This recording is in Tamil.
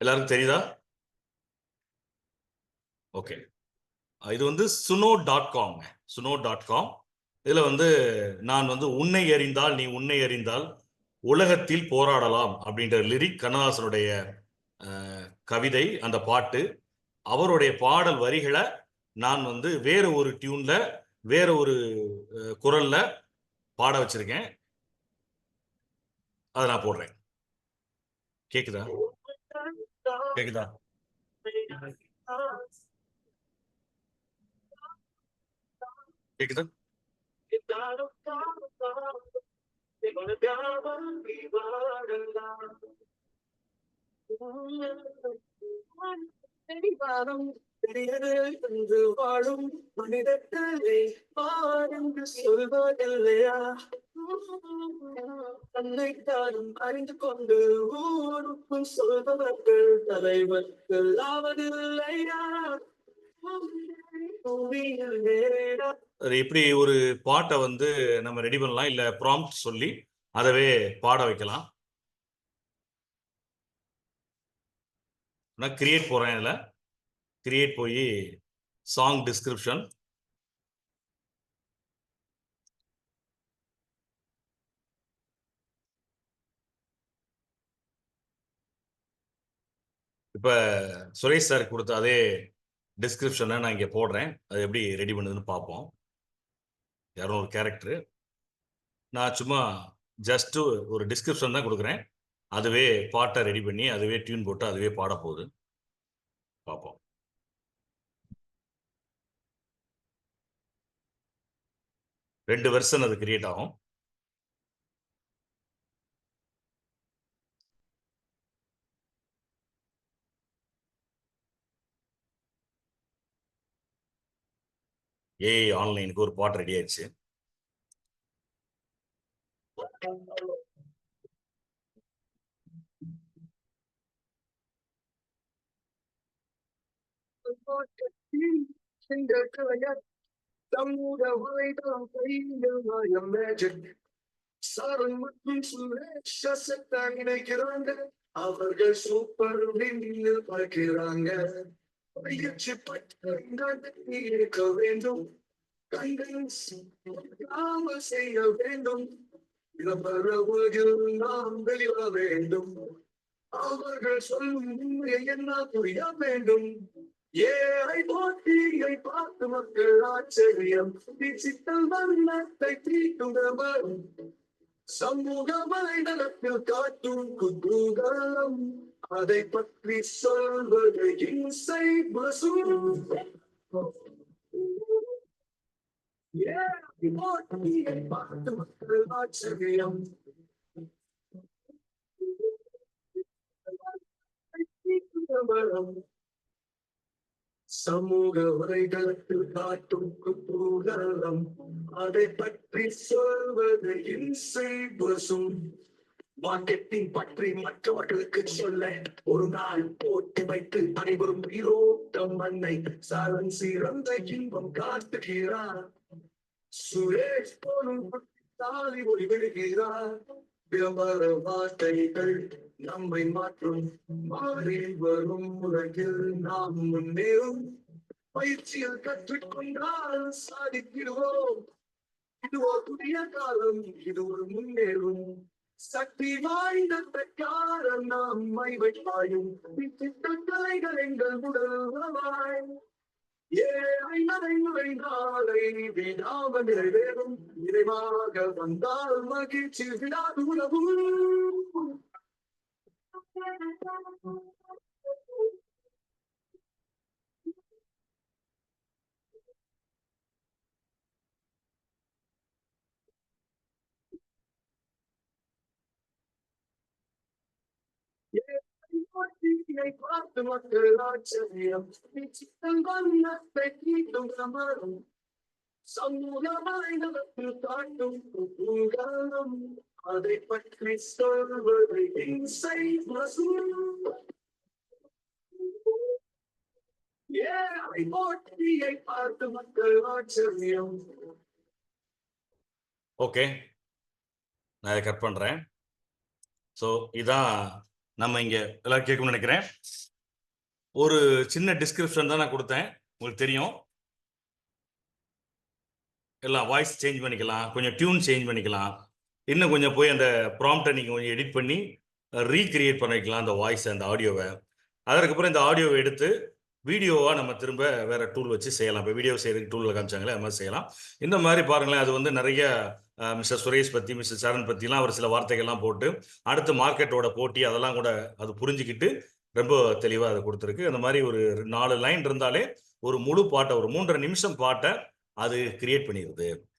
எல்லாருக்கும் தெரியுதா? ஓகே இது வந்து Suno dot com Suno dot com இதில் வந்து நான் வந்து உன்னை அறிந்தால் நீ உன்னை அறிந்தால் உலகத்தில் போராடலாம் அப்படின்ற லிரிக் கண்ணதாசனுடைய கவிதை அந்த பாட்டு. அவருடைய பாடல் வரிகளை நான் வந்து வேற ஒரு டியூன்ல வேற ஒரு குரல்ல பாட வச்சிருக்கேன். அதை நான் போடுறேன். கேக்குதா? கேக்குதா கேக்குதா வாழும் மனிதர்களை பாருங்க சொல்வதில்லையா தன்னைத்தானும் அறிந்து கொண்டு ஊருக்கும் சொல்பவர்கள் தலைவர்கள் ஆவதில்லையா இப்படி எப்படி ஒரு பாட்டை வந்து நம்ம ரெடி பண்ணலாம்? இல்ல ப்ராம்ப்ட் சொல்லி அதவே பாட வைக்கலாம். நான் கிரியேட் போறேன் இதுல. கிரியேட் போய் சாங் டிஸ்கிரிப்ஷன் இப்போ சுரேஷ் சார் கொடுத்த அதே டிஸ்கிரிப்ஷனை நான் இங்கே போடுறேன். அது எப்படி ரெடி பண்ணுதுன்னு பார்ப்போம். இரநூறு கேரக்டரு நான் சும்மா ஜஸ்ட்டு ஒரு டிஸ்கிரிப்ஷன் தான் கொடுக்குறேன். அதுவே பாட்டை ரெடி பண்ணி அதுவே டியூன் போட்டு அதுவே பாட போகுது. பார்ப்போம். ரெண்டு வெர்ஷன் அது கிரியேட் ஆகும். ஏஐ ஆன்லைனுக்கு ஒரு பாட்டு ரெடி ஆயிடுச்சு. அவர்கள் சூப்பர் பார்க்கிறாங்க. பயிற்சி பற்றி இருக்க வேண்டும். கண்கள் செய்ய வேண்டும். நாம் வெளிவர வேண்டும். அவர்கள் சொல்லும் உண்மையை என்ன புரிய வேண்டும். ஏஐ போட்டியை பார்த்து மக்கள் ஆச்சரியம். டிஜிட்டல் வண்ணத்தை தீட்டுகிறவர் சமூக வலைதளத்தில் காட்டும் குதூகலம். அதை பற்றி சொல்வது இன்சை பசும் ஏஐ போட்டியை பார்த்து மக்கள் ஆச்சரியம்? தீட்டுகிறவர் சமூக வலைதளத்தில் காட்டும் குதூகலம் அதை பற்றி சொல்வது இன்சை பசும் மார்க்கெட்டிங் பற்றி மற்றவர்களுக்கு சொல்ல ஒரு நாள் போட்டு வைத்து அனைவரும் உயிரோட்டம் மண்ணை சாரன் சிறந்த இன்பம் காத்துகிறார் சுரேஷ் போலும் தாலி ஒளி விடுகிறார். விளம்பர வார்த்தைகள் நம்மை மாற்றும் மாறி வரும் உலகில் நாம் முன்னேறும். பயிற்சியில் கற்றுக்கொண்டால் சாதித்திடுவோம் இது ஒரு புதிய காலம் இது ஒரு முன்னேறும். சக்தி வாய்ந்த பிரகாரம் நம்மை வெட்டாயும் இத்திட்டங்களைகள் எங்கள் உடல்வாய் ஏழை நரை நுழைந்தாலை நிறைவேறும். நிறைவாக வந்தால் மகிழ்ச்சி விடாது உலகும் போட்டியை பார்த்து மக்கள் ஆச்சரியம் நிச்சித்தம் வண்ணத்தை அதை பற்றி வசூல் ஏழை போட்டியை பார்த்து மக்கள் ஆச்சரியம் ஓகே நான் இதை கட் பண்றேன். ஸோ இதான் நம்ம இங்க எல்லாரும் கேட்கணும்னு நினைக்கிறேன். ஒரு சின்ன டிஸ்கிரிப்ஷன் தான் நான் கொடுத்தேன். உங்களுக்கு தெரியும். எல்லாம் வாய்ஸ் சேஞ்ச் பண்ணிக்கலாம். கொஞ்சம் டியூன் சேஞ்ச் பண்ணிக்கலாம். இன்னும் கொஞ்சம் போய் அந்த ப்ராம்ப்டை நீங்கள் கொஞ்சம் எடிட் பண்ணி ரீக்ரியேட் பண்ணிக்கலாம் அந்த வாய்ஸ் அந்த ஆடியோவை அதற்கப்புறம் இந்த ஆடியோவை எடுத்து வீடியோவாக நம்ம திரும்ப வேறு டூல் வச்சு செய்யலாம். இப்போ வீடியோ செய்கிறதுக்கு டூலில் காமிச்சாங்களே அது மாதிரி செய்யலாம். இந்த மாதிரி பாருங்களேன் அது வந்து நிறைய மிஸ்டர் சுரேஷ் பற்றி மிஸ்டர் சரண் பற்றிலாம் அவர் சில வார்த்தைகள்லாம் போட்டு அடுத்து மார்க்கெட்டோட போட்டி அதெல்லாம் கூட அது புரிஞ்சுக்கிட்டு ரொம்ப தெளிவாக அதை கொடுத்துருக்கு. அந்த மாதிரி ஒரு நாலு லைன் இருந்தாலே ஒரு முழு பாட்டை ஒரு மூன்றரை நிமிஷம் பாட்டை அது கிரியேட் பண்ணிடுது.